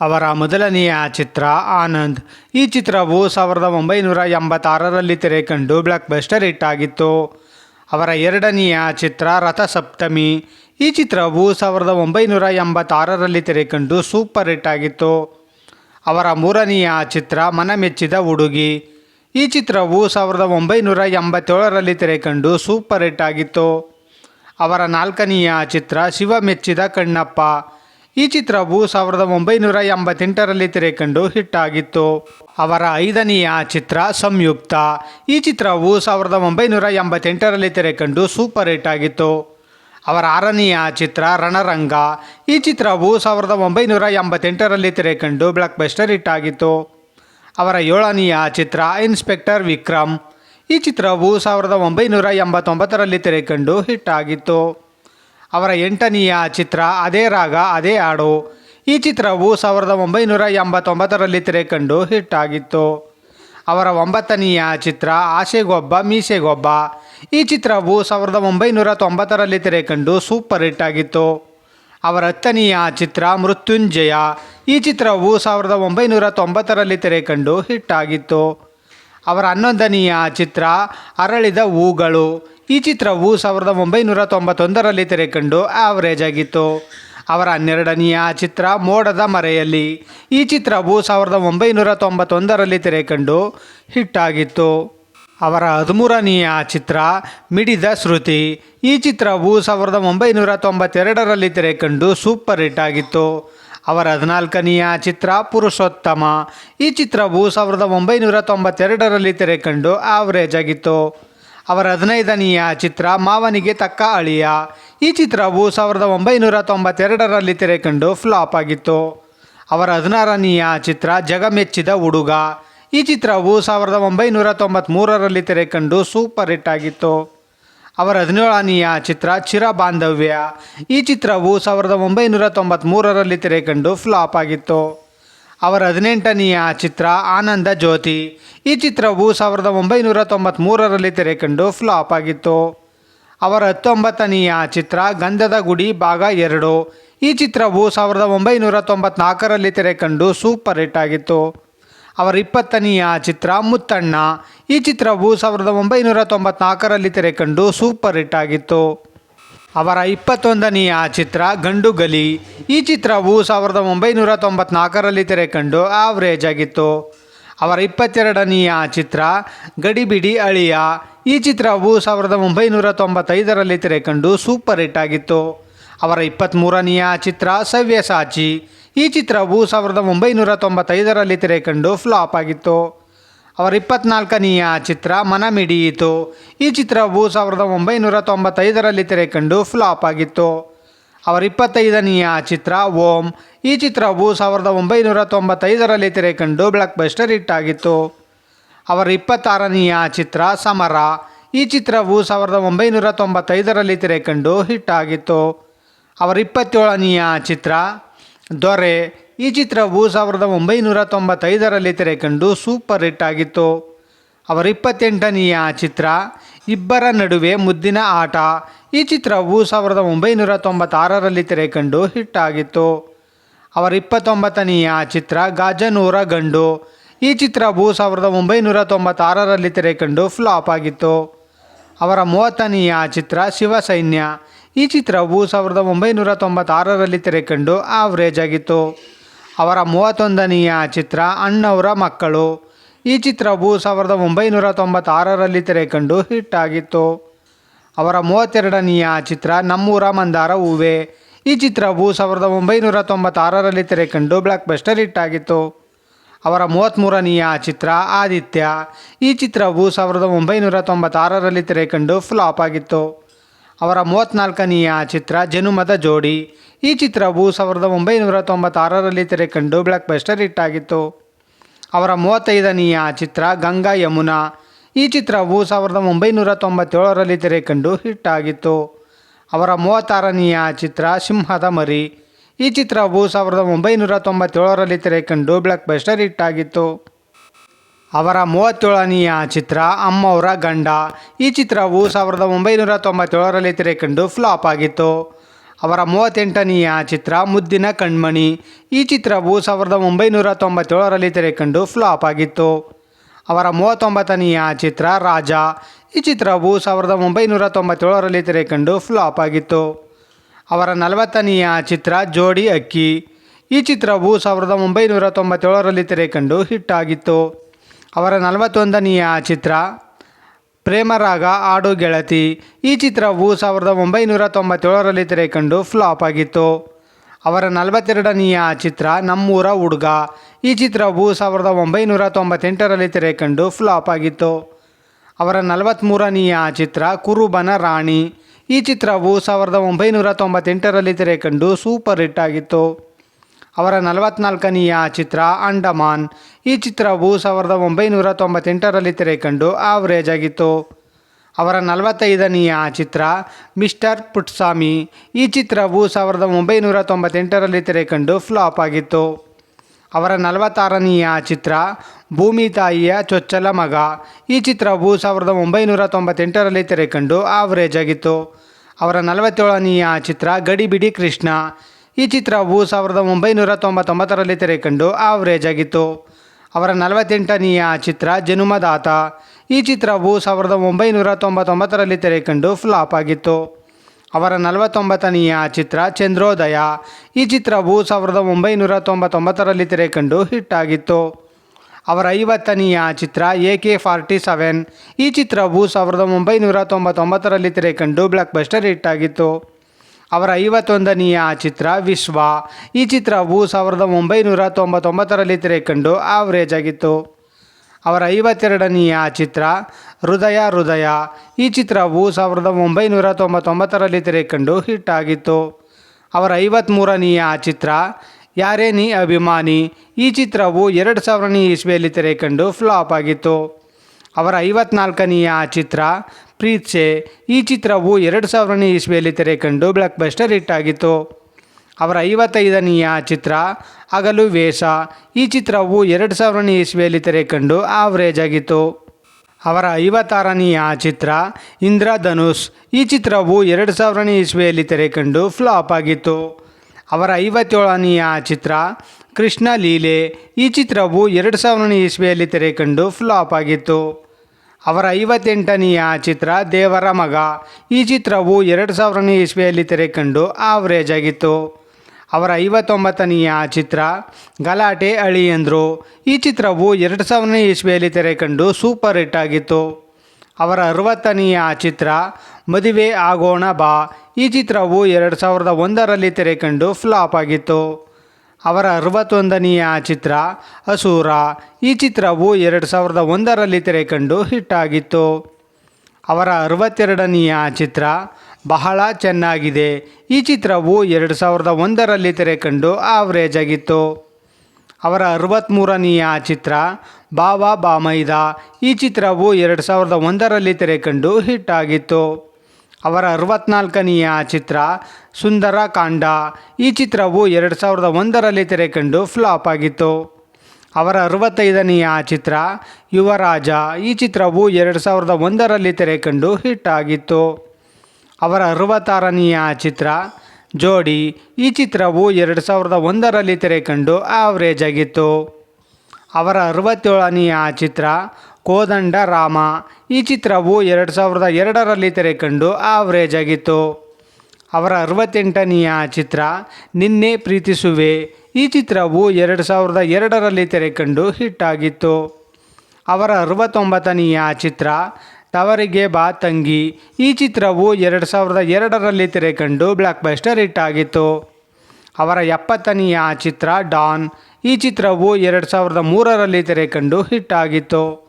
ಅವರ ಮೊದಲನೆಯ ಚಿತ್ರ ಆನಂದ್. ಈ ಚಿತ್ರವು ಸಾವಿರದ ಒಂಬೈನೂರ ಎಂಬತ್ತಾರರಲ್ಲಿ ತೆರೆ ಕಂಡು ಬ್ಲಾಕ್ ಬಸ್ಟರ್ ಹಿಟ್ ಆಗಿತ್ತು. ಅವರ ಎರಡನೆಯ ಚಿತ್ರ ರಥಸಪ್ತಮಿ. ಈ ಚಿತ್ರವು ಸಾವಿರದ ಒಂಬೈನೂರ ಎಂಬತ್ತಾರರಲ್ಲಿ ತೆರೆ ಕಂಡು ಸೂಪರ್ ಹಿಟ್ ಆಗಿತ್ತು. ಅವರ ಮೂರನೆಯ ಚಿತ್ರ ಮನಮೆಚ್ಚಿದ ಹುಡುಗಿ. ಈ ಚಿತ್ರವು ಸಾವಿರದ ಒಂಬೈನೂರ ಎಂಬತ್ತೇಳರಲ್ಲಿ ತೆರೆ ಕಂಡು ಸೂಪರ್ ಹಿಟ್ ಆಗಿತ್ತು. ಅವರ ನಾಲ್ಕನೆಯ ಚಿತ್ರ ಶಿವ ಮೆಚ್ಚಿದ ಕಣ್ಣಪ್ಪ. ಈ ಚಿತ್ರವು ಸಾವಿರದ ಒಂಬೈನೂರ ಎಂಬತ್ತೆಂಟರಲ್ಲಿ ತೆರೆ ಕಂಡು ಹಿಟ್ ಆಗಿತ್ತು ಅವರ ಐದನೆಯ ಚಿತ್ರ ಸಂಯುಕ್ತ. ಈ ಚಿತ್ರವು ಸಾವಿರದ ಒಂಬೈನೂರ ಎಂಬತ್ತೆಂಟರಲ್ಲಿ ತೆರೆ ಕಂಡು ಸೂಪರ್ ಹಿಟ್ ಆಗಿತ್ತು. ಅವರ ಆರನೆಯ ಚಿತ್ರ ರಣರಂಗ. ಈ ಚಿತ್ರವು ಸಾವಿರದ ಒಂಬೈನೂರ ಎಂಬತ್ತೆಂಟರಲ್ಲಿ ತೆರೆಕಂಡು ಬ್ಲಾಕ್ ಬಸ್ಟರ್ ಹಿಟ್ ಆಗಿತ್ತು. ಅವರ ಏಳನೆಯ ಚಿತ್ರ ಇನ್ಸ್ಪೆಕ್ಟರ್ ವಿಕ್ರಮ್. ಈ ಚಿತ್ರವು ಸಾವಿರದ ಒಂಬೈನೂರ ಎಂಬತ್ತೊಂಬತ್ತರಲ್ಲಿ ತೆರೆ ಕಂಡು ಹಿಟ್ ಆಗಿತ್ತು. ಅವರ ಎಂಟನೆಯ ಚಿತ್ರ, ಅದೇ ರಾಗ, ಅದೇ ಹಾಡು ಈ ಚಿತ್ರವು ಸಾವಿರದ ಒಂಬೈನೂರ ಎಂಬತ್ತೊಂಬತ್ತರಲ್ಲಿ ತೆರೆ ಕಂಡು ಹಿಟ್ ಆಗಿತ್ತು. ಅವರ ಒಂಬತ್ತನೆಯ ಚಿತ್ರ ಆಸೆಗೊಬ್ಬ ಮೀಸೆಗೊಬ್ಬ ಈ ಚಿತ್ರವು ಸಾವಿರದ ಒಂಬೈನೂರ ತೊಂಬತ್ತರಲ್ಲಿ ತೆರೆ ಕಂಡು ಸೂಪರ್ ಹಿಟ್ ಆಗಿತ್ತು. ಅವರ ಹತ್ತನೆಯ ಚಿತ್ರ, ಮೃತ್ಯುಂಜಯ ಈ ಚಿತ್ರವು ಸಾವಿರದ ಒಂಬೈನೂರ ತೊಂಬತ್ತರಲ್ಲಿ ತೆರೆ ಕಂಡು ಹಿಟ್ ಆಗಿತ್ತು. ಅವರ ಹನ್ನೊಂದನೆಯ ಚಿತ್ರ, ಅರಳಿದ ಹೂಗಳು ಈ ಚಿತ್ರವು ಸಾವಿರದ ಒಂಬೈನೂರ ತೊಂಬತ್ತೊಂದರಲ್ಲಿ ತೆರೆ ಕಂಡು ಆವರೇಜ್ ಆಗಿತ್ತು. ಅವರ ಹನ್ನೆರಡನೆಯ ಚಿತ್ರ ಮೋಡದ ಮರೆಯಲ್ಲಿ. ಈ ಚಿತ್ರವು ಸಾವಿರದ ಒಂಬೈನೂರ ತೊಂಬತ್ತೊಂದರಲ್ಲಿ ತೆರೆ ಹಿಟ್ಟಾಗಿತ್ತು ಅವರ ಹದಿಮೂರನೆಯ ಚಿತ್ರ ಮಿಡಿದ ಶ್ರುತಿ. ಈ ಚಿತ್ರವು ಸಾವಿರದ ಒಂಬೈನೂರ ತೊಂಬತ್ತೆರಡರಲ್ಲಿ ತೆರೆ ಕಂಡು ಸೂಪರ್ ಹಿಟ್ ಆಗಿತ್ತು. ಅವರ ಹದಿನಾಲ್ಕನೆಯ ಚಿತ್ರ ಪುರುಷೋತ್ತಮ. ಈ ಚಿತ್ರವು ಸಾವಿರದ ಒಂಬೈನೂರ ತೊಂಬತ್ತೆರಡರಲ್ಲಿ ತೆರೆ ಕಂಡು ಆವರೇಜ್ ಆಗಿತ್ತು. ಅವರ ಹದಿನೈದನೆಯ ಚಿತ್ರ ಮಾವನಿಗೆ ತಕ್ಕ ಅಳಿಯ. ಈ ಚಿತ್ರವು ಸಾವಿರದ ಒಂಬೈನೂರ ತೊಂಬತ್ತೆರಡರಲ್ಲಿ ತೆರೆ ಕಂಡು ಫ್ಲಾಪ್ ಆಗಿತ್ತು. ಅವರ ಹದಿನಾರನೆಯ ಚಿತ್ರ ಜಗಮೆಚ್ಚಿದ ಹುಡುಗ. ಈ ಚಿತ್ರವು ಸಾವಿರದ ಒಂಬೈನೂರ ತೊಂಬತ್ತ್ಮೂರರಲ್ಲಿ ತೆರೆ ಕಂಡು ಸೂಪರ್ ಹಿಟ್ ಆಗಿತ್ತು. ಅವರ ಹದಿನೇಳನೆಯ ಚಿತ್ರ ಚಿರ ಬಾಂಧವ್ಯ ಈ ಚಿತ್ರವು ಸಾವಿರದ ಒಂಬೈನೂರ ತೊಂಬತ್ತ್ಮೂರರಲ್ಲಿ ತೆರೆ ಕಂಡು ಫ್ಲಾಪ್ ಆಗಿತ್ತು. ಅವರ ಹದಿನೆಂಟನೆಯ ಚಿತ್ರ ಆನಂದ ಜ್ಯೋತಿ. ಈ ಚಿತ್ರವು ಸಾವಿರದ ಒಂಬೈನೂರ ತೊಂಬತ್ತ್ಮೂರರಲ್ಲಿ ತೆರೆ ಕಂಡು ಫ್ಲಾಪ್ ಆಗಿತ್ತು. ಅವರ ಹತ್ತೊಂಬತ್ತನೆಯ ಚಿತ್ರ ಗಂಧದ ಗುಡಿ ಭಾಗ ಎರಡು. ಈ ಚಿತ್ರವು ಸಾವಿರದ ಒಂಬೈನೂರ ತೊಂಬತ್ನಾಲ್ಕರಲ್ಲಿ ತೆರೆಕಂಡು ಸೂಪರ್ ಹಿಟ್ ಆಗಿತ್ತು. ಅವರ ಇಪ್ಪತ್ತನೆಯ ಚಿತ್ರ ಮುತ್ತಣ್ಣ. ಈ ಚಿತ್ರವು ಸಾವಿರದ ಒಂಬೈನೂರ ತೊಂಬತ್ನಾಲ್ಕರಲ್ಲಿ ತೆರೆಕಂಡು ಸೂಪರ್ ಹಿಟ್ ಆಗಿತ್ತು. ಅವರ ಇಪ್ಪತ್ತೊಂದನೆಯ ಚಿತ್ರ ಗಂಡು ಗಲಿ. ಈ ಚಿತ್ರವು ಸಾವಿರದ ಒಂಬೈನೂರ ತೊಂಬತ್ನಾಲ್ಕರಲ್ಲಿ ತೆರೆ ಕಂಡು ಆವ್ರೇಜ್ ಆಗಿತ್ತು. ಅವರ ಇಪ್ಪತ್ತೆರಡನೆಯ ಚಿತ್ರ ಗಡಿಬಿಡಿ ಅಳಿಯ. ಈ ಚಿತ್ರವು ಸಾವಿರದ ಒಂಬೈನೂರ ತೊಂಬತ್ತೈದರಲ್ಲಿ ತೆರೆ ಕಂಡು ಸೂಪರ್ ಹಿಟ್ ಆಗಿತ್ತು. ಅವರ ಇಪ್ಪತ್ತ್ಮೂರನೆಯ ಚಿತ್ರ ಸವ್ಯಸಾಚಿ. ಈ ಚಿತ್ರವು ಸಾವಿರದ ಒಂಬೈನೂರ ತೊಂಬತ್ತೈದರಲ್ಲಿ ತೆರೆ ಕಂಡು ಫ್ಲಾಪ್ ಆಗಿತ್ತು. ಅವರ ಇಪ್ಪತ್ನಾಲ್ಕನೆಯ ಚಿತ್ರ ಮನಮಿಡಿಯಿತು. ಈ ಚಿತ್ರವು ಸಾವಿರದ ಒಂಬೈನೂರ ತೊಂಬತ್ತೈದರಲ್ಲಿ ತೆರೆ ಕಂಡು ಫ್ಲಾಪ್ ಆಗಿತ್ತು. ಅವರ ಇಪ್ಪತ್ತೈದನೆಯ ಚಿತ್ರ ಓಂ. ಈ ಚಿತ್ರವು ಸಾವಿರದ ಒಂಬೈನೂರ ತೊಂಬತ್ತೈದರಲ್ಲಿ ತೆರೆ ಕಂಡು ಬ್ಲಾಕ್ ಬಸ್ಟರ್ ಹಿಟ್ ಆಗಿತ್ತು. ಅವರ ಇಪ್ಪತ್ತಾರನೆಯ ಚಿತ್ರ ಸಮರ. ಈ ಚಿತ್ರವು ಸಾವಿರದ ಒಂಬೈನೂರ ತೊಂಬತ್ತೈದರಲ್ಲಿ ತೆರೆ ಕಂಡು ಹಿಟ್ ಆಗಿತ್ತು. ಅವರ ಇಪ್ಪತ್ತೇಳನೆಯ ಚಿತ್ರ ದೊರೆ. ಈ ಚಿತ್ರವು ಸಾವಿರದ ಒಂಬೈನೂರ ತೊಂಬತ್ತೈದರಲ್ಲಿ ತೆರೆ ಕಂಡು ಸೂಪರ್ ಹಿಟ್ ಆಗಿತ್ತು. ಅವರ ಇಪ್ಪತ್ತೆಂಟನೆಯ ಚಿತ್ರ, ಇಬ್ಬರ ನಡುವೆ ಮುದ್ದಿನ ಆಟ. ಈ ಚಿತ್ರವು ಸಾವಿರದ ಒಂಬೈನೂರ ತೊಂಬತ್ತಾರರಲ್ಲಿ ತೆರೆ ಕಂಡು ಹಿಟ್ ಆಗಿತ್ತು. ಅವರ ಇಪ್ಪತ್ತೊಂಬತ್ತನೆಯ ಚಿತ್ರ, ಗಾಜನೂರ ಗಂಡು. ಈ ಚಿತ್ರವು ಸಾವಿರದ ಒಂಬೈನೂರ ತೊಂಬತ್ತಾರರಲ್ಲಿ ತೆರೆ ಕಂಡು ಫ್ಲಾಪ್ ಆಗಿತ್ತು. ಅವರ ಮೂವತ್ತನೆಯ ಚಿತ್ರ, ಶಿವಸೈನ್ಯ. ಈ ಚಿತ್ರವು ಸಾವಿರದ ಒಂಬೈನೂರ ತೊಂಬತ್ತಾರರಲ್ಲಿ ತೆರೆ ಕಂಡು ಆವ್ರೇಜ್ ಆಗಿತ್ತು. ಅವರ ಮೂವತ್ತೊಂದನೆಯ ಚಿತ್ರ ಅಣ್ಣವರ ಮಕ್ಕಳು. ಈ ಚಿತ್ರವು ಸಾವಿರದ ಒಂಬೈನೂರ ತೊಂಬತ್ತಾರರಲ್ಲಿ ತೆರೆ ಕಂಡು ಹಿಟ್ ಆಗಿತ್ತು. ಅವರ ಮೂವತ್ತೆರಡನೆಯ ಚಿತ್ರ ನಮ್ಮೂರ ಮಂದಾರ ಹೂವೆ. ಈ ಚಿತ್ರವು ಸಾವಿರದ ಒಂಬೈನೂರ ತೊಂಬತ್ತಾರರಲ್ಲಿ ತೆರೆ ಕಂಡು ಬ್ಲಾಕ್ ಬಸ್ಟರ್ ಹಿಟ್ ಆಗಿತ್ತು. ಅವರ ಮೂವತ್ತ್ಮೂರನೆಯ ಚಿತ್ರ ಆದಿತ್ಯ. ಈ ಚಿತ್ರವು ಸಾವಿರದ ಒಂಬೈನೂರ ತೊಂಬತ್ತಾರರಲ್ಲಿ ತೆರೆ ಕಂಡು ಫ್ಲಾಪ್ ಆಗಿತ್ತು. ಅವರ ಮೂವತ್ತ್ನಾಲ್ಕನೆಯ ಚಿತ್ರ ಜನುಮದ ಜೋಡಿ. ಈ ಚಿತ್ರವು ಸಾವಿರದ ಒಂಬೈನೂರ ತೊಂಬತ್ತಾರರಲ್ಲಿ ತೆರೆಕಂಡು ಬ್ಲಾಕ್ ಬಸ್ಟರ್ ಹಿಟ್ ಆಗಿತ್ತು ಅವರ ಮೂವತ್ತೈದನೆಯ ಚಿತ್ರ ಗಂಗಾ ಯಮುನಾ. ಈ ಚಿತ್ರವು ಸಾವಿರದ ಒಂಬೈನೂರ ತೊಂಬತ್ತೇಳರಲ್ಲಿ ತೆರೆಕಂಡು ಹಿಟ್ ಆಗಿತ್ತು ಅವರ ಮೂವತ್ತಾರನೆಯ ಚಿತ್ರ ಸಿಂಹದ ಮರಿ. ಈ ಚಿತ್ರವು ಸಾವಿರದ ಒಂಬೈನೂರ ತೊಂಬತ್ತೇಳರಲ್ಲಿ ತೆರೆಕಂಡು ಬ್ಲಾಕ್ ಬಸ್ಟರ್ ಹಿಟ್ ಆಗಿತ್ತು ಅವರ ಮೂವತ್ತೇಳನೆಯ ಚಿತ್ರ ಅಮ್ಮವರ ಗಂಡ. ಈ ಚಿತ್ರವು ಸಾವಿರದ ಒಂಬೈನೂರ ತೊಂಬತ್ತೇಳರಲ್ಲಿ ತೆರೆಕಂಡು ಫ್ಲಾಪ್ ಆಗಿತ್ತು. ಅವರ ಮೂವತ್ತೆಂಟನೆಯ ಚಿತ್ರ ಮುದ್ದಿನ ಕಣ್ಮಣಿ. ಈ ಚಿತ್ರವು ಸಾವಿರದ ಒಂಬೈನೂರ ತೊಂಬತ್ತೇಳರಲ್ಲಿ ತೆರೆಕಂಡು ಫ್ಲಾಪ್ ಆಗಿತ್ತು. ಅವರ ಮೂವತ್ತೊಂಬತ್ತನೆಯ ಚಿತ್ರ ರಾಜ. ಈ ಚಿತ್ರವು ಸಾವಿರದ ಒಂಬೈನೂರ ತೊಂಬತ್ತೇಳರಲ್ಲಿ ತೆರೆಕಂಡು ಫ್ಲಾಪ್ ಆಗಿತ್ತು. ಅವರ ನಲವತ್ತನೆಯ ಚಿತ್ರ ಜೋಡಿ ಅಕ್ಕಿ. ಈ ಚಿತ್ರವು ಸಾವಿರದ ಒಂಬೈನೂರ ತೊಂಬತ್ತೇಳರಲ್ಲಿ ತೆರೆಕಂಡು ಹಿಟ್ ಆಗಿತ್ತು. ಅವರ ನಲವತ್ತೊಂದನೆಯ ಚಿತ್ರ, ಪ್ರೇಮರಾಗ ಆಡು ಗೆಳತಿ. ಈ ಚಿತ್ರವು ಸಾವಿರದ ಒಂಬೈನೂರ ತೊಂಬತ್ತೇಳರಲ್ಲಿ ತೆರೆಕಂಡು ಫ್ಲಾಪ್ ಆಗಿತ್ತು. ಅವರ ನಲವತ್ತೆರಡನೆಯ ಚಿತ್ರ, ನಮ್ಮೂರ ಹುಡುಗ. ಈ ಚಿತ್ರವು ಸಾವಿರದ ಒಂಬೈನೂರ ತೊಂಬತ್ತೆಂಟರಲ್ಲಿ ತೆರೆಕಂಡು ಫ್ಲಾಪ್ ಆಗಿತ್ತು. ಅವರ ನಲವತ್ತ್ಮೂರನೆಯ ಚಿತ್ರ, ಕುರುಬನ ರಾಣಿ. ಈ ಚಿತ್ರವು ಸಾವಿರದ ಒಂಬೈನೂರ ತೊಂಬತ್ತೆಂಟರಲ್ಲಿ ತೆರೆಕಂಡು ಸೂಪರ್ ಹಿಟ್ ಆಗಿತ್ತು. ಅವರ ನಲವತ್ನಾಲ್ಕನೆಯ ಚಿತ್ರ, ಅಂಡಮಾನ್. ಈ ಚಿತ್ರವು ಸಾವಿರದ ಒಂಬೈನೂರ ತೊಂಬತ್ತೆಂಟರಲ್ಲಿ ತೆರೆಕಂಡು ಆವರೇಜ್ ಆಗಿತ್ತು. ಅವರ ನಲವತ್ತೈದನೆಯ ಚಿತ್ರ ಮಿಸ್ಟರ್ ಪುಟ್ಸಾಮಿ ಈ ಚಿತ್ರವು ಸಾವಿರದ ಒಂಬೈನೂರ ತೊಂಬತ್ತೆಂಟರಲ್ಲಿ ತೆರೆಕಂಡು ಫ್ಲಾಪ್ ಆಗಿತ್ತು. ಅವರ ನಲವತ್ತಾರನೆಯ ಚಿತ್ರ ಭೂಮಿ ತಾಯಿಯ ಚೊಚ್ಚಲ ಮಗ. ಈ ಚಿತ್ರವು ಸಾವಿರದ ಒಂಬೈನೂರ ತೊಂಬತ್ತೆಂಟರಲ್ಲಿ ತೆರೆಕಂಡು ಆವರೇಜ್ ಆಗಿತ್ತು. ಅವರ ನಲವತ್ತೇಳನೆಯ ಚಿತ್ರ ಗಡಿಬಿಡಿ ಕೃಷ್ಣ. ಈ ಚಿತ್ರವು ಸಾವಿರದ ಒಂಬೈನೂರ ತೊಂಬತ್ತೊಂಬತ್ತರಲ್ಲಿ ತೆರೆಕಂಡು ಆವರೇಜ್ ಆಗಿತ್ತು. ಅವರ ನಲವತ್ತೆಂಟನೆಯ ಚಿತ್ರ ಜನುಮದಾತ. ಈ ಚಿತ್ರವು ಸಾವಿರದ ಒಂಬೈನೂರ ತೊಂಬತ್ತೊಂಬತ್ತರಲ್ಲಿ ತೆರೆಕಂಡು ಫ್ಲಾಪ್ ಆಗಿತ್ತು. ಅವರ ನಲವತ್ತೊಂಬತ್ತನೆಯ ಚಿತ್ರ ಚಂದ್ರೋದಯ. ಈ ಚಿತ್ರವು ಸಾವಿರದ ಒಂಬೈನೂರ ತೊಂಬತ್ತೊಂಬತ್ತರಲ್ಲಿ ತೆರೆಕಂಡು ಹಿಟ್ ಆಗಿತ್ತು. ಅವರ ಐವತ್ತನೆಯ ಚಿತ್ರ ಎ ಕೆ ಫಾರ್ಟಿ ಸೆವೆನ್. ಈ ಚಿತ್ರವು ಸಾವಿರದ ಒಂಬೈನೂರ ತೊಂಬತ್ತೊಂಬತ್ತರಲ್ಲಿ ತೆರೆಕಂಡು ಬ್ಲಾಕ್ ಬಸ್ಟರ್ ಹಿಟ್ ಆಗಿತ್ತು. ಅವರ ಐವತ್ತೊಂದನೆಯ ಚಿತ್ರ ವಿಶ್ವ. ಈ ಚಿತ್ರವು ಸಾವಿರದ ಒಂಬೈನೂರ ತೊಂಬತ್ತೊಂಬತ್ತರಲ್ಲಿ ತೆರೆಕಂಡು ಆವರೇಜ್ ಆಗಿತ್ತು. ಅವರ ಐವತ್ತೆರಡನೆಯ ಚಿತ್ರ ಹೃದಯ ಹೃದಯ. ಈ ಚಿತ್ರವು ಸಾವಿರದ ಒಂಬೈನೂರ ತೊಂಬತ್ತೊಂಬತ್ತರಲ್ಲಿ ತೆರೆಕಂಡು ಹಿಟ್ ಆಗಿತ್ತು. ಅವರ ಐವತ್ತ್ಮೂರನೆಯ ಚಿತ್ರ ಯಾರೇ ನೀ ಅಭಿಮಾನಿ. ಈ ಚಿತ್ರವು ಎರಡು ಸಾವಿರನೇ ಇಸ್ವಿಯಲ್ಲಿ ತೆರೆಕಂಡು ಫ್ಲಾಪ್ ಆಗಿತ್ತು. ಅವರ ಐವತ್ನಾಲ್ಕನೆಯ ಚಿತ್ರ ಪ್ರೀತ್ಸೆ. ಈ ಚಿತ್ರವು ಎರಡು ಸಾವಿರನೇ ಇಸ್ವಿಯಲ್ಲಿ ತೆರೆಕಂಡು ಬ್ಲಾಕ್ ಬಸ್ಟರ್ ಹಿಟ್ ಆಗಿತ್ತು. ಅವರ ಐವತ್ತೈದನೆಯ ಚಿತ್ರ ಹಗಲು ವೇಷ. ಈ ಚಿತ್ರವು ಎರಡು ಸಾವಿರನೇ ಇಸ್ವಿಯಲ್ಲಿ ತೆರೆಕಂಡು ಆವರೇಜ್ ಆಗಿತ್ತು. ಅವರ ಐವತ್ತಾರನೆಯ ಚಿತ್ರ ಇಂದ್ರಧನುಷ್. ಈ ಚಿತ್ರವು ಎರಡು ಸಾವಿರನೇ ಇಸ್ವಿಯಲ್ಲಿ ತೆರೆಕಂಡು ಫ್ಲಾಪ್ ಆಗಿತ್ತು. ಅವರ ಐವತ್ತೇಳನೆಯ ಚಿತ್ರ ಕೃಷ್ಣ ಲೀಲೆ ಈ ಚಿತ್ರವು ಎರಡು ಸಾವಿರನೇ ಇಸ್ವಿಯಲ್ಲಿ ತೆರೆಕಂಡು ಫ್ಲಾಪ್ ಆಗಿತ್ತು. ಅವರ ಐವತ್ತೆಂಟನೆಯ ಚಿತ್ರ ದೇವರ ಮಗ. ಈ ಚಿತ್ರವು ಎರಡು ಸಾವಿರನೇ ಇಸ್ವಿಯಲ್ಲಿ ತೆರೆಕಂಡು ಆವರೇಜ್ ಆಗಿತ್ತು. ಅವರ ಐವತ್ತೊಂಬತ್ತನೆಯ ಚಿತ್ರ ಗಲಾಟೆ ಅಳಿಯಂದ್ರು ಈ ಚಿತ್ರವು ಎರಡು ಸಾವಿರನೇ ಇಸ್ವಿಯಲ್ಲಿ ತೆರೆಕಂಡು ಸೂಪರ್ ಹಿಟ್ ಆಗಿತ್ತು. ಅವರ ಅರವತ್ತನೆಯ ಚಿತ್ರ ಮದುವೆ ಆಗೋಣ ಬಾ. ಈ ಚಿತ್ರವು ಎರಡು ಸಾವಿರದ ಒಂದರಲ್ಲಿ ತೆರೆಕಂಡು ಫ್ಲಾಪ್ ಆಗಿತ್ತು. ಅವರ ಅರವತ್ತೊಂದನೆಯ ಚಿತ್ರ ಅಸೂರ. ಈ ಚಿತ್ರವು ಎರಡು ಸಾವಿರದ ಒಂದರಲ್ಲಿ ತೆರೆಕಂಡು ಹಿಟ್ ಆಗಿತ್ತು. ಅವರ ಅರವತ್ತೆರಡನೆಯ ಚಿತ್ರ ಬಹಳ ಚೆನ್ನಾಗಿದೆ. ಈ ಚಿತ್ರವು ಎರಡು ಸಾವಿರದ ಒಂದರಲ್ಲಿ ತೆರೆಕಂಡು ಆವ್ರೇಜ್ ಆಗಿತ್ತು. ಅವರ ಅರವತ್ತ್ಮೂರನೆಯ ಚಿತ್ರ ಬಾವಾ ಬಾಮೈದ. ಈ ಚಿತ್ರವು ಎರಡು ಸಾವಿರದ ಒಂದರಲ್ಲಿ ತೆರೆಕಂಡು ಹಿಟ್ ಆಗಿತ್ತು. ಅವರ ಅರವತ್ನಾಲ್ಕನೆಯ ಚಿತ್ರ ಸುಂದರ ಕಾಂಡ. ಈ ಚಿತ್ರವು ಎರಡು ಸಾವಿರದ ಒಂದರಲ್ಲಿ ತೆರೆಕಂಡು ಫ್ಲಾಪ್ ಆಗಿತ್ತು. ಅವರ ಅರವತ್ತೈದನೆಯ ಚಿತ್ರ ಯುವರಾಜ. ಈ ಚಿತ್ರವು ಎರಡು ಸಾವಿರದ ಒಂದರಲ್ಲಿ ತೆರೆಕಂಡು ಹಿಟ್ ಆಗಿತ್ತು. ಅವರ ಅರವತ್ತಾರನೆಯ ಚಿತ್ರ ಜೋಡಿ. ಈ ಚಿತ್ರವು ಎರಡು ಸಾವಿರದ ಒಂದರಲ್ಲಿ ತೆರೆಕಂಡು ಆವರೇಜ್ ಆಗಿತ್ತು. ಅವರ ಅರವತ್ತೇಳನೆಯ ಚಿತ್ರ ಕೋದಂಡ ರಾಮ. ಈ ಚಿತ್ರವು ಎರಡು ಸಾವಿರದ ಎರಡರಲ್ಲಿ ತೆರೆಕಂಡು ಆವರೇಜ್ ಆಗಿತ್ತು. ಅವರ ಅರವತ್ತೆಂಟನೆಯ ಚಿತ್ರ, ನಿನ್ನೆ ಪ್ರೀತಿಸುವೆ. ಈ ಚಿತ್ರವು ಎರಡು ಸಾವಿರದ ಎರಡರಲ್ಲಿ ತೆರೆಕಂಡು ಹಿಟ್ ಆಗಿತ್ತು. ಅವರ ಅರವತ್ತೊಂಬತ್ತನೆಯ ಚಿತ್ರ, ತವರಿಗೆ ಬಾ ತಂಗಿ. ಈ ಚಿತ್ರವು ಎರಡು ಸಾವಿರದ ಎರಡರಲ್ಲಿ ತೆರೆಕಂಡು ಬ್ಲಾಕ್ ಬಸ್ಟರ್ ಹಿಟ್ ಆಗಿತ್ತು. ಅವರ ಎಪ್ಪತ್ತನೆಯ ಚಿತ್ರ ಡಾನ್ ಈ ಚಿತ್ರವು ಎರಡು ಸಾವಿರದ ಮೂರರಲ್ಲಿ ತೆರೆಕಂಡು ಹಿಟ್ ಆಗಿತ್ತು.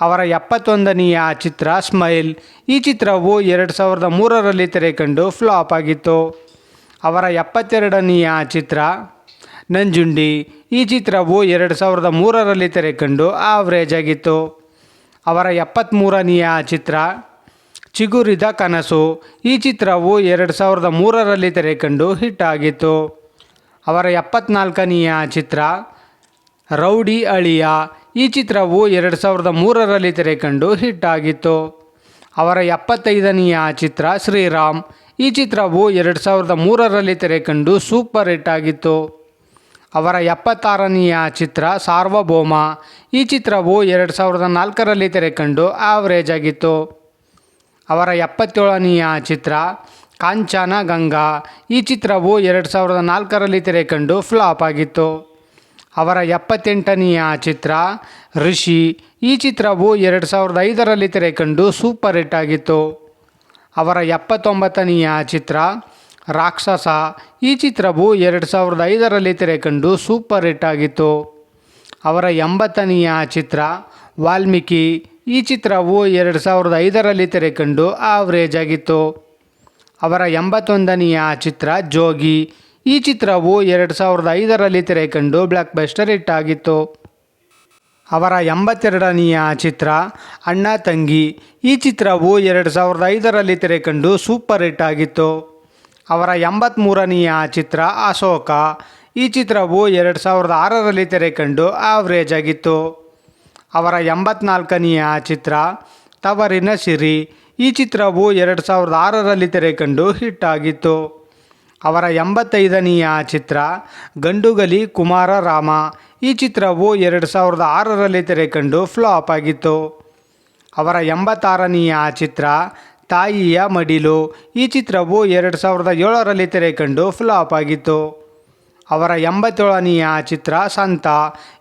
ಅವರ ಎಪ್ಪತ್ತೊಂದನೆಯ ಚಿತ್ರ ಸ್ಮೈಲ್. ಈ ಚಿತ್ರವು ಎರಡು ಸಾವಿರದ ಮೂರರಲ್ಲಿ ತೆರೆಕಂಡು ಫ್ಲಾಪ್ ಆಗಿತ್ತು. ಅವರ ಎಪ್ಪತ್ತೆರಡನೆಯ ಚಿತ್ರ ನಂಜುಂಡಿ. ಈ ಚಿತ್ರವು ಎರಡು ಸಾವಿರದ ಮೂರರಲ್ಲಿ ತೆರೆಕಂಡು ಆವ್ರೇಜ್ ಆಗಿತ್ತು. ಅವರ ಎಪ್ಪತ್ತ್ಮೂರನೆಯ ಚಿತ್ರ ಚಿಗುರಿದ ಕನಸು. ಈ ಚಿತ್ರವು ಎರಡು ಸಾವಿರದ ಮೂರರಲ್ಲಿ ತೆರೆಕಂಡು ಹಿಟ್ ಆಗಿತ್ತು. ಅವರ ಎಪ್ಪತ್ನಾಲ್ಕನೆಯ ಚಿತ್ರ ರೌಡಿ ಅಳಿಯ. ಈ ಚಿತ್ರವು ಎರಡು ಸಾವಿರದ ಮೂರರಲ್ಲಿ ತೆರೆಕಂಡು ಹಿಟ್ ಆಗಿತ್ತು. ಅವರ ಎಪ್ಪತ್ತೈದನೆಯ ಚಿತ್ರ ಶ್ರೀರಾಮ್. ಈ ಚಿತ್ರವು ಎರಡು ಸಾವಿರದ ಮೂರರಲ್ಲಿ ತೆರೆಕಂಡು ಸೂಪರ್ ಹಿಟ್ ಆಗಿತ್ತು. ಅವರ ಎಪ್ಪತ್ತಾರನೆಯ ಚಿತ್ರ ಸಾರ್ವಭೌಮ. ಈ ಚಿತ್ರವು ಎರಡು ಸಾವಿರದ ನಾಲ್ಕರಲ್ಲಿ ತೆರೆಕಂಡು ಆವರೇಜ್ ಆಗಿತ್ತು. ಅವರ ಎಪ್ಪತ್ತೇಳನೆಯ ಚಿತ್ರ ಕಾಂಚನ ಗಂಗಾ ಈ ಚಿತ್ರವು ಎರಡು ಸಾವಿರದ ನಾಲ್ಕರಲ್ಲಿ ತೆರೆಕಂಡು ಫ್ಲಾಪ್ ಆಗಿತ್ತು. ಅವರ ಎಪ್ಪತ್ತೆಂಟನೆಯ ಚಿತ್ರ, ಋಷಿ. ಈ ಚಿತ್ರವು ಎರಡು ಸಾವಿರದ ಐದರಲ್ಲಿ ತೆರೆಕಂಡು ಸೂಪರ್ ಹಿಟ್ ಆಗಿತ್ತು. ಅವರ ಎಪ್ಪತ್ತೊಂಬತ್ತನೆಯ ಚಿತ್ರ, ರಾಕ್ಷಸ. ಈ ಚಿತ್ರವು ಎರಡು ಸಾವಿರದ ಐದರಲ್ಲಿ ತೆರೆಕಂಡು ಸೂಪರ್ ಹಿಟ್ ಆಗಿತ್ತು. ಅವರ ಎಂಬತ್ತನೆಯ ಚಿತ್ರ, ವಾಲ್ಮೀಕಿ. ಈ ಚಿತ್ರವು ಎರಡು ಸಾವಿರದ ಐದರಲ್ಲಿ ತೆರೆಕಂಡು ಆವ್ರೇಜ್ ಆಗಿತ್ತು. ಅವರ ಎಂಬತ್ತೊಂದನೆಯ ಚಿತ್ರ, ಜೋಗಿ. ಈ ಚಿತ್ರವು ಎರಡು ಸಾವಿರದ ಐದರಲ್ಲಿ ತೆರೆಕಂಡು ಬ್ಲಾಕ್ ಬಸ್ಟರ್ ಹಿಟ್ ಆಗಿತ್ತು ಅವರ ಎಂಬತ್ತೆರಡನೆಯ ಚಿತ್ರ, ಅಣ್ಣ ತಂಗಿ. ಈ ಚಿತ್ರವು ಎರಡು ಸಾವಿರದ ಐದರಲ್ಲಿ ತೆರೆಕಂಡು ಸೂಪರ್ ಹಿಟ್ ಆಗಿತ್ತು ಅವರ ಎಂಬತ್ತ್ಮೂರನೆಯ ಚಿತ್ರ, ಅಶೋಕ. ಈ ಚಿತ್ರವು ಎರಡು ಸಾವಿರದ ಆರರಲ್ಲಿ ತೆರೆಕಂಡು ಆವ್ರೇಜ್ ಆಗಿತ್ತು. ಅವರ ಎಂಬತ್ನಾಲ್ಕನೆಯ ಚಿತ್ರ, ತವರಿನ ಸಿರಿ. ಈ ಚಿತ್ರವು ಎರಡು ಸಾವಿರದ ಆರರಲ್ಲಿ ತೆರೆಕಂಡು ಹಿಟ್ ಆಗಿತ್ತು ಅವರ ಎಂಬತ್ತೈದನೆಯ ಚಿತ್ರ ಗಂಡುಗಲಿ ಕುಮಾರ ರಾಮ. ಈ ಚಿತ್ರವು ಎರಡು ಸಾವಿರದ ಆರರಲ್ಲಿ ತೆರೆಕಂಡು ಫ್ಲಾಪ್ ಆಗಿತ್ತು. ಅವರ ಎಂಬತ್ತಾರನೆಯ ಚಿತ್ರ ತಾಯಿಯ ಮಡಿಲು. ಈ ಚಿತ್ರವು ಎರಡು ಸಾವಿರದ ಏಳರಲ್ಲಿ ತೆರೆಕಂಡು ಫ್ಲಾಪ್ ಆಗಿತ್ತು. ಅವರ ಎಂಬತ್ತೇಳನೆಯ ಚಿತ್ರ ಸಂತ.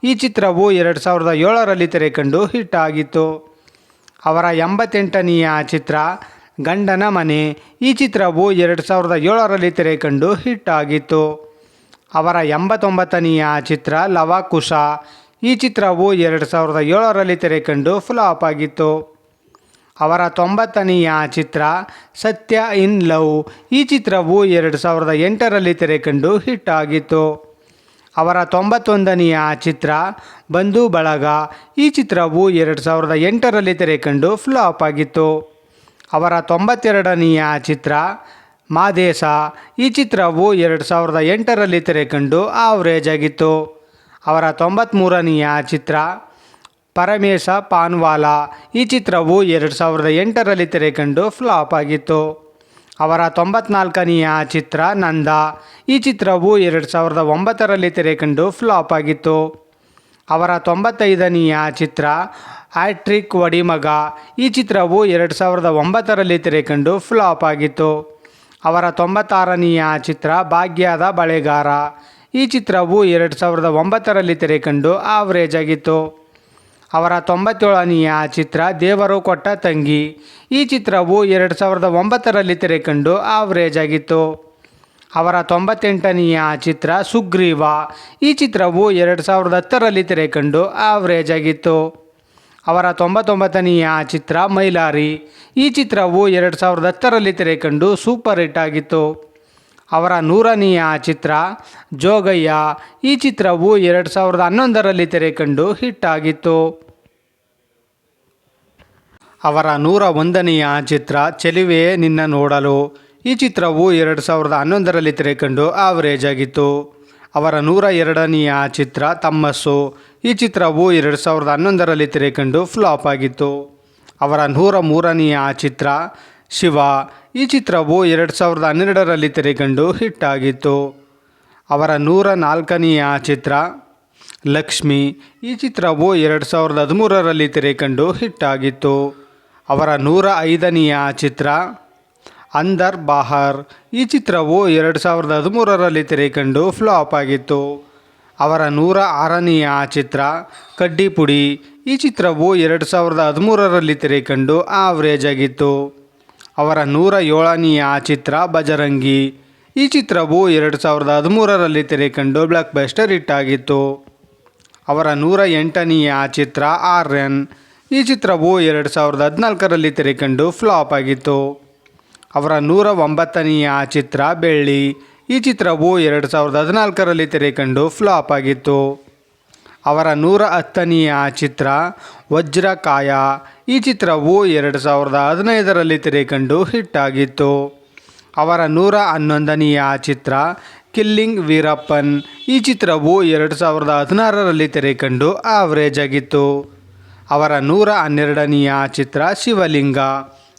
ಈ ಚಿತ್ರವು ಎರಡು ಸಾವಿರದ ಏಳರಲ್ಲಿ ತೆರೆಕಂಡು ಹಿಟ್ ಆಗಿತ್ತು. ಅವರ ಎಂಬತ್ತೆಂಟನೆಯ ಚಿತ್ರ ಗಂಡನ ಮನೆ. ಈ ಚಿತ್ರವು ಎರಡು ಸಾವಿರದ ಏಳರಲ್ಲಿ ತೆರೆಕಂಡು ಹಿಟ್ ಆಗಿತ್ತು ಅವರ ಎಂಬತ್ತೊಂಬತ್ತನೆಯ ಚಿತ್ರ ಲವಕುಶ. ಈ ಚಿತ್ರವು ಎರಡು ಸಾವಿರದ ಏಳರಲ್ಲಿ ತೆರೆಕಂಡು ಫ್ಲಾಪ್ ಆಗಿತ್ತು. ಅವರ ತೊಂಬತ್ತನೆಯ ಚಿತ್ರ ಸತ್ಯ ಇನ್ ಲವ್. ಈ ಚಿತ್ರವು ಎರಡು ಸಾವಿರದ ಎಂಟರಲ್ಲಿ ತೆರೆಕಂಡು ಹಿಟ್ ಆಗಿತ್ತು ಅವರ ತೊಂಬತ್ತೊಂದನೆಯ ಚಿತ್ರ ಬಂಧು ಬಳಗ. ಈ ಚಿತ್ರವು ಎರಡು ಸಾವಿರದ ಎಂಟರಲ್ಲಿ ತೆರೆಕಂಡು ಫ್ಲಾಪ್ ಆಗಿತ್ತು. ಅವರ ತೊಂಬತ್ತೆರಡನೆಯ ಚಿತ್ರ ಮಾದೇಶ ಈ ಚಿತ್ರವು ಎರಡು ಸಾವಿರದ ಎಂಟರಲ್ಲಿ ತೆರೆಕಂಡು ಆವರೇಜ್ ಆಗಿತ್ತು. ಅವರ ತೊಂಬತ್ತ್ಮೂರನೆಯ ಚಿತ್ರ ಪರಮೇಶ ಪಾನ್ವಾಲಾ. ಈ ಚಿತ್ರವು ಎರಡು ಸಾವಿರದ ಎಂಟರಲ್ಲಿ ತೆರೆಕಂಡು ಫ್ಲಾಪ್ ಆಗಿತ್ತು. ಅವರ ತೊಂಬತ್ನಾಲ್ಕನೆಯ ಚಿತ್ರ ನಂದ. ಈ ಚಿತ್ರವು ಎರಡು ಸಾವಿರದ ಒಂಬತ್ತರಲ್ಲಿ ತೆರೆಕಂಡು ಫ್ಲಾಪ್ ಆಗಿತ್ತು. ಅವರ ತೊಂಬತ್ತೈದನೆಯ ಚಿತ್ರ ಹ್ಯಾಟ್ರಿಕ್ ವಡಿಮಗ ಈ ಚಿತ್ರವು ಎರಡು ಸಾವಿರದ ಒಂಬತ್ತರಲ್ಲಿ ತೆರೆಕಂಡು ಫ್ಲಾಪ್ ಆಗಿತ್ತು. ಅವರ ತೊಂಬತ್ತಾರನೆಯ ಚಿತ್ರ ಭಾಗ್ಯದ ಬಳೆಗಾರ. ಈ ಚಿತ್ರವು ಎರಡು ಸಾವಿರದ ಒಂಬತ್ತರಲ್ಲಿ ತೆರೆಕಂಡು ಆವ್ರೇಜ್ ಆಗಿತ್ತು. ಅವರ ತೊಂಬತ್ತೇಳನೆಯ ಚಿತ್ರ ದೇವರು ಕೊಟ್ಟ ತಂಗಿ. ಈ ಚಿತ್ರವು ಎರಡು ಸಾವಿರದ ಒಂಬತ್ತರಲ್ಲಿ ತೆರೆಕಂಡು ಆವ್ರೇಜ್ ಆಗಿತ್ತು. ಅವರ ತೊಂಬತ್ತೆಂಟನೆಯ ಚಿತ್ರ ಸುಗ್ರೀವ. ಈ ಚಿತ್ರವು ಎರಡು ಸಾವಿರದ ಹತ್ತರಲ್ಲಿ ತೆರೆಕಂಡು ಆವ್ರೇಜ್ ಆಗಿತ್ತು. ಅವರ ತೊಂಬತ್ತೊಂಬತ್ತನೆಯ ಚಿತ್ರ ಮೈಲಾರಿ. ಈ ಚಿತ್ರವು ಎರಡು ಸಾವಿರದ ಹತ್ತರಲ್ಲಿ ತೆರೆಕಂಡು ಸೂಪರ್ ಹಿಟ್ ಆಗಿತ್ತು. ಅವರ ನೂರನೆಯ ಚಿತ್ರ ಜೋಗಯ್ಯ. ಈ ಚಿತ್ರವು ಎರಡು ಸಾವಿರದ ಹನ್ನೊಂದರಲ್ಲಿ ತೆರೆಕಂಡು ಹಿಟ್ ಆಗಿತ್ತು. ಅವರ ನೂರ ಒಂದನೆಯ ಚಿತ್ರ ಚೆಲುವೆ ನಿನ್ನ ನೋಡಲು. ಈ ಚಿತ್ರವು ಎರಡು ಸಾವಿರದ ಹನ್ನೊಂದರಲ್ಲಿ ತೆರೆಕಂಡು ಆವರೇಜ್ ಆಗಿತ್ತು. ಅವರ ನೂರ ಎರಡನೆಯ ಚಿತ್ರ ತಮ್ಮಸ್ಸು. ಈ ಚಿತ್ರವು ಎರಡು ಸಾವಿರದ ಹನ್ನೊಂದರಲ್ಲಿ ತೆರೆಕಂಡು ಫ್ಲಾಪ್ ಆಗಿತ್ತು. ಅವರ ನೂರ ಮೂರನೆಯ ಚಿತ್ರ, ಶಿವ, ಈ ಚಿತ್ರವು ಎರಡು ಸಾವಿರದ ಹನ್ನೆರಡರಲ್ಲಿ ತೆರೆಕಂಡು ಹಿಟ್ ಆಗಿತ್ತು. ಅವರ ನೂರ ನಾಲ್ಕನೆಯ ಚಿತ್ರ, ಲಕ್ಷ್ಮಿ, ಈ ಚಿತ್ರವು ಎರಡು ಸಾವಿರದ ಹದಿಮೂರರಲ್ಲಿ ತೆರೆಕಂಡು ಹಿಟ್ ಆಗಿತ್ತು. ಅವರ ನೂರ ಐದನೆಯ ಚಿತ್ರ, ಅಂದರ್ ಬಾಹರ್, ಈ ಚಿತ್ರವು ಎರಡು ಸಾವಿರದ ಹದಿಮೂರರಲ್ಲಿ ತೆರೆಕಂಡು ಫ್ಲಾಪ್ ಆಗಿತ್ತು. ಅವರ ನೂರ ಆರನೆಯ ಚಿತ್ರ, ಕಡ್ಡಿಪುಡಿ. ಈ ಚಿತ್ರವು ಎರಡು ಸಾವಿರದ ಹದಿಮೂರರಲ್ಲಿ ತೆರೆಕಂಡು ಆವ್ರೇಜ್ ಆಗಿತ್ತು. ಅವರ ನೂರ ಏಳನೆಯ ಚಿತ್ರ, ಬಜರಂಗಿ. ಈ ಚಿತ್ರವು ಎರಡು ಸಾವಿರದ ಹದಿಮೂರರಲ್ಲಿ ತೆರೆಕಂಡು ಬ್ಲಾಕ್ ಬಸ್ಟರ್ ಹಿಟ್ ಆಗಿತ್ತು. ಅವರ ನೂರ ಎಂಟನೆಯ ಚಿತ್ರ, ಆರ್ಯನ್. ಈ ಚಿತ್ರವು ಎರಡು ಸಾವಿರದ ಹದಿನಾಲ್ಕರಲ್ಲಿ ತೆರೆಕಂಡು ಫ್ಲಾಪ್ ಆಗಿತ್ತು. ಅವರ ನೂರ ಒಂಬತ್ತನೆಯ ಚಿತ್ರ, ಬೆಳ್ಳಿ. ಈ ಚಿತ್ರವು ಎರಡು ಸಾವಿರದ ಹದಿನಾಲ್ಕರಲ್ಲಿ ತೆರೆಕಂಡು ಫ್ಲಾಪ್ ಆಗಿತ್ತು. ಅವರ ನೂರ ಹತ್ತನೆಯ ಚಿತ್ರ ವಜ್ರಕಾಯ. ಈ ಚಿತ್ರವು ಎರಡು ಸಾವಿರದ ಹದಿನೈದರಲ್ಲಿ ತೆರೆಕಂಡು ಹಿಟ್ ಆಗಿತ್ತು. ಅವರ ನೂರ ಹನ್ನೊಂದನೆಯ ಚಿತ್ರ ಕಿಲ್ಲಿಂಗ್ ವೀರಪ್ಪನ್. ಈ ಚಿತ್ರವು ಎರಡು ಸಾವಿರದ ಹದಿನಾರರಲ್ಲಿ ತೆರೆಕಂಡು ಆವರೇಜ್ ಆಗಿತ್ತು. ಅವರ ನೂರ ಹನ್ನೆರಡನೆಯ ಚಿತ್ರ ಶಿವಲಿಂಗ.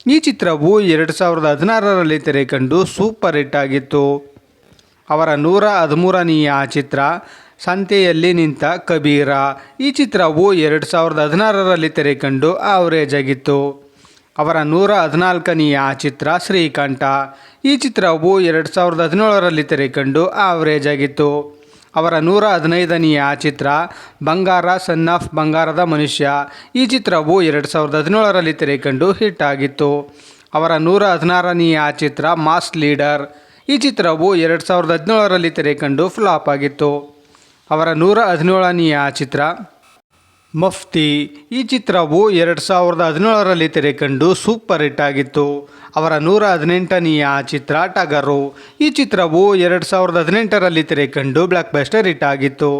ಈ ಚಿತ್ರವು ಎರಡು ಸಾವಿರದ ಹದಿನಾರರಲ್ಲಿ ತೆರೆಕಂಡು ಸೂಪರ್ ಹಿಟ್ ಆಗಿತ್ತು. ಅವರ ನೂರ ಹದಿಮೂರನೆಯ ಚಿತ್ರ, ಸಂತೆಯಲ್ಲಿ ನಿಂತ ಕಬೀರ. ಈ ಚಿತ್ರವು ಎರಡು ಸಾವಿರದ ಹದಿನಾರರಲ್ಲಿ ತೆರೆಕಂಡು ಆವರೇಜ್ ಆಗಿತ್ತು ಅವರ ನೂರ ಹದಿನಾಲ್ಕನೆಯ ಚಿತ್ರ, ಶ್ರೀಕಂಠ. ಈ ಚಿತ್ರವು ಎರಡು ಸಾವಿರದ ಹದಿನೇಳರಲ್ಲಿ ತೆರೆಕಂಡು ಆವರೇಜ್ ಆಗಿತ್ತು ಅವರ ನೂರ ಹದಿನೈದನೆಯ ಚಿತ್ರ, ಬಂಗಾರ ಸನ್ ಆಫ್ ಬಂಗಾರದ ಮನುಷ್ಯ. ಈ ಚಿತ್ರವು ಎರಡು ಸಾವಿರದ ಹದಿನೇಳರಲ್ಲಿ ತೆರೆಕಂಡು ಹಿಟ್ ಆಗಿತ್ತು. ಅವರ ನೂರ ಹದಿನಾರನೆಯ ಚಿತ್ರ ಮಾಸ್ ಲೀಡರ್ ಈ ಚಿತ್ರವು ಎರಡು ಸಾವಿರದ ಹದಿನೇಳರಲ್ಲಿ ತೆರೆಕಂಡು ಫ್ಲಾಪ್ ಆಗಿತ್ತು. ಅವರ ನೂರ ಹದಿನೇಳನೆಯ ಚಿತ್ರ, ಮಫ್ತಿ. ಈ ಚಿತ್ರವು ಎರಡು ಸಾವಿರದ ಹದಿನೇಳರಲ್ಲಿ ತೆರೆಕಂಡು ಸೂಪರ್ ಹಿಟ್ ಆಗಿತ್ತು. ಅವರ ನೂರ ಹದಿನೆಂಟನೆಯ ಚಿತ್ರ, ಟಗರು. ಈ ಚಿತ್ರವು ಎರಡು ಸಾವಿರದ ಹದಿನೆಂಟರಲ್ಲಿ ತೆರೆಕಂಡು ಬ್ಲಾಕ್ ಬಸ್ಟರ್ ಹಿಟ್ ಆಗಿತ್ತು.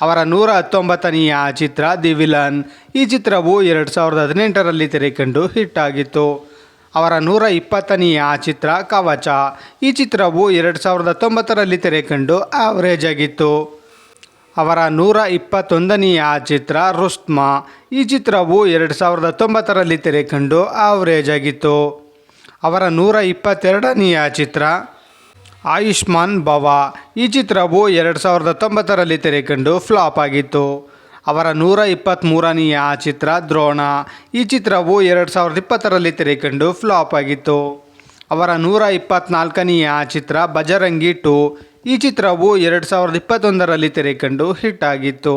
ಅವರ ನೂರ ಹತ್ತೊಂಬತ್ತನೆಯ ಚಿತ್ರ, ದಿ ವಿಲನ್. ಈ ಚಿತ್ರವು ಎರಡು ಸಾವಿರದ ಹದಿನೆಂಟರಲ್ಲಿ ತೆರೆಕಂಡು ಹಿಟ್ ಆಗಿತ್ತು. ಅವರ ನೂರ ಇಪ್ಪತ್ತನೆಯ ಚಿತ್ರ ಕವಚ. ಈ ಚಿತ್ರವು ಎರಡು ಸಾವಿರದ ತೊಂಬತ್ತರಲ್ಲಿ ತೆರೆಕಂಡು ಆವರೇಜ್ ಆಗಿತ್ತು. ಅವರ ನೂರ ಇಪ್ಪತ್ತೊಂದನೆಯ ಚಿತ್ರ ರುಸ್ಮ ಈ ಚಿತ್ರವು ಎರಡು ಸಾವಿರದ ತೊಂಬತ್ತರಲ್ಲಿ ತೆರೆಕಂಡು ಆವರೇಜ್ ಆಗಿತ್ತು. ಅವರ ನೂರ ಇಪ್ಪತ್ತೆರಡನೆಯ ಚಿತ್ರ ಆಯುಷ್ಮಾನ್ ಭವ. ಈ ಚಿತ್ರವು ಎರಡು ಸಾವಿರದ ತೊಂಬತ್ತರಲ್ಲಿ ತೆರೆಕಂಡು ಫ್ಲಾಪ್ ಆಗಿತ್ತು. ಅವರ ನೂರ ಇಪ್ಪತ್ತ್ಮೂರನೆಯ ಚಿತ್ರ ದ್ರೋಣ. ಈ ಚಿತ್ರವು ಎರಡು ಸಾವಿರದ ಇಪ್ಪತ್ತರಲ್ಲಿ ತೆರೆಕಂಡು ಫ್ಲಾಪ್ ಆಗಿತ್ತು. ಅವರ ನೂರ ಇಪ್ಪತ್ತ್ನಾಲ್ಕನೆಯ ಚಿತ್ರ ಬಜರಂಗಿ ಟು. ಈ ಚಿತ್ರವು ಎರಡು ಸಾವಿರದ ಇಪ್ಪತ್ತೊಂದರಲ್ಲಿ ತೆರೆಕಂಡು ಹಿಟ್ ಆಗಿತ್ತು.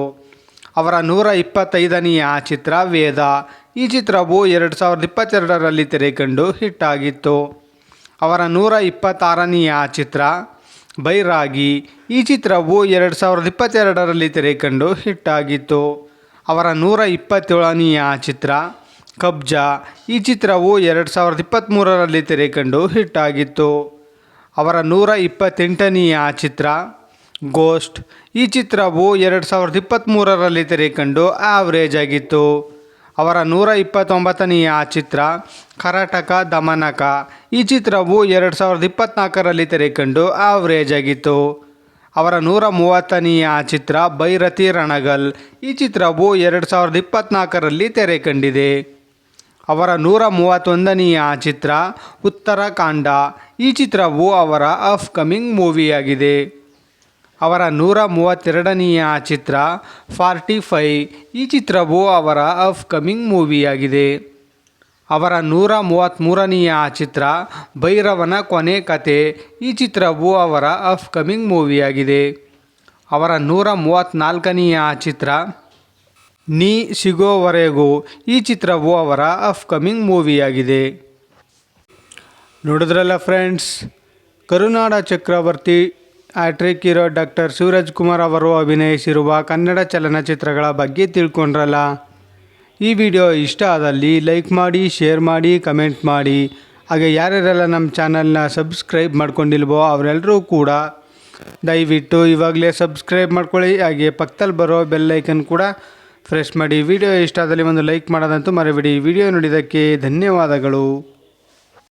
ಅವರ ನೂರ ಇಪ್ಪತ್ತೈದನೆಯ ಚಿತ್ರ ವೇದ. ಈ ಚಿತ್ರವು ಎರಡು ಸಾವಿರದ ಇಪ್ಪತ್ತೆರಡರಲ್ಲಿ ತೆರೆಕಂಡು ಹಿಟ್ ಆಗಿತ್ತು. ಅವರ ನೂರ ಇಪ್ಪತ್ತಾರನೆಯ ಚಿತ್ರ ಬೈರಾಗಿ. ಈ ಚಿತ್ರವು ಎರಡು ಸಾವಿರದ ಇಪ್ಪತ್ತೆರಡರಲ್ಲಿ ತೆರೆಕಂಡು ಹಿಟ್ ಆಗಿತ್ತು ಅವರ ನೂರ ಇಪ್ಪತ್ತೇಳನೆಯ ಚಿತ್ರ, ಕಬ್ಜಾ, ಈ ಚಿತ್ರವು ಎರಡು ಸಾವಿರದ ಇಪ್ಪತ್ತ್ಮೂರರಲ್ಲಿ ತೆರೆಕಂಡು ಹಿಟ್ ಆಗಿತ್ತು ಅವರ ನೂರ ಇಪ್ಪತ್ತೆಂಟನೆಯ ಚಿತ್ರ ಗೋಸ್ಟ್ ಈ ಚಿತ್ರವು ಎರಡು ಸಾವಿರದ ಇಪ್ಪತ್ತ್ಮೂರರಲ್ಲಿ ತೆರೆಕಂಡು ಆವ್ರೇಜ್ ಆಗಿತ್ತು. ಅವರ ನೂರ ಇಪ್ಪತ್ತೊಂಬತ್ತನೆಯ ಚಿತ್ರ ಕರಟಕ ದಮನಕ. ಈ ಚಿತ್ರವು ಎರಡು ಸಾವಿರದ ಇಪ್ಪತ್ತ್ನಾಲ್ಕರಲ್ಲಿ ತೆರೆಕಂಡು ಆವರೇಜ್ ಆಗಿತ್ತು. ಅವರ ನೂರ ಮೂವತ್ತನೆಯ ಚಿತ್ರ ಭೈರತಿ ರಣಗಲ್. ಈ ಚಿತ್ರವು ಎರಡು ಸಾವಿರದ ಇಪ್ಪತ್ತ್ನಾಲ್ಕರಲ್ಲಿ ತೆರೆ ಕಂಡಿದೆ ಅವರ ನೂರ ಮೂವತ್ತೊಂದನೆಯ ಚಿತ್ರ ಉತ್ತರಾಖಂಡ ಈ ಚಿತ್ರವು ಅವರ ಅಪ್ಕಮಿಂಗ್ ಮೂವಿಯಾಗಿದೆ ಅವರ ನೂರ ಮೂವತ್ತೆರಡನೆಯ ಚಿತ್ರ ಫಾರ್ಟಿ ಫೈ ಈ ಚಿತ್ರವು ಅವರ ಅಪ್ಕಮಿಂಗ್ ಮೂವಿಯಾಗಿದೆ. ಅವರ ನೂರ ಮೂವತ್ತ್ಮೂರನೆಯ ಚಿತ್ರ ಭೈರವನ ಕೊನೆ ಕತೆ. ಈ ಚಿತ್ರವು ಅವರ ಅಪ್ಕಮಿಂಗ್ ಮೂವಿಯಾಗಿದೆ. ಅವರ ನೂರ ಮೂವತ್ತ್ನಾಲ್ಕನೆಯ ಚಿತ್ರ ನೀ ಸಿಗೋವರೆಗೂ. ಈ ಚಿತ್ರವು ಅವರ ಅಪ್ಕಮಿಂಗ್ ಮೂವಿಯಾಗಿದೆ. ನೋಡಿದ್ರಲ್ಲ ಫ್ರೆಂಡ್ಸ್, ಕರುನಾಡ ಚಕ್ರವರ್ತಿ ಆಟ್ರಿಕ್ ಇರೋ ಡಾಕ್ಟರ್ ಶಿವರಾಜ್ ಕುಮಾರ್ ಅವರು ಅಭಿನಯಿಸಿರುವ ಕನ್ನಡ ಚಲನಚಿತ್ರಗಳ ಬಗ್ಗೆ ತಿಳ್ಕೊಂಡ್ರಲ್ಲ? ಈ ವಿಡಿಯೋ ಇಷ್ಟ ಆದಲ್ಲಿ ಲೈಕ್ ಮಾಡಿ, ಶೇರ್ ಮಾಡಿ, ಕಮೆಂಟ್ ಮಾಡಿ. ಹಾಗೆ ಯಾರ್ಯಾರೆಲ್ಲ ನಮ್ಮ ಚಾನಲ್ನ ಸಬ್ಸ್ಕ್ರೈಬ್ ಮಾಡ್ಕೊಂಡಿಲ್ವೋ ಅವರೆಲ್ಲರೂ ಕೂಡ ದಯವಿಟ್ಟು ಇವಾಗಲೇ ಸಬ್ಸ್ಕ್ರೈಬ್ ಮಾಡ್ಕೊಳ್ಳಿ. ಹಾಗೆ ಪಕ್ಕದಲ್ಲಿ ಬರೋ ಬೆಲ್ಲೈಕನ್ ಕೂಡ ಫ್ರೆಶ್ ಮಾಡಿ. ವಿಡಿಯೋ ಇಷ್ಟ ಆದಲ್ಲಿ ಒಂದು ಲೈಕ್ ಮಾಡೋದಂತೂ ಮರಿಬೇಡಿ. ವಿಡಿಯೋ ನೋಡಿದ್ದಕ್ಕೆ ಧನ್ಯವಾದಗಳು.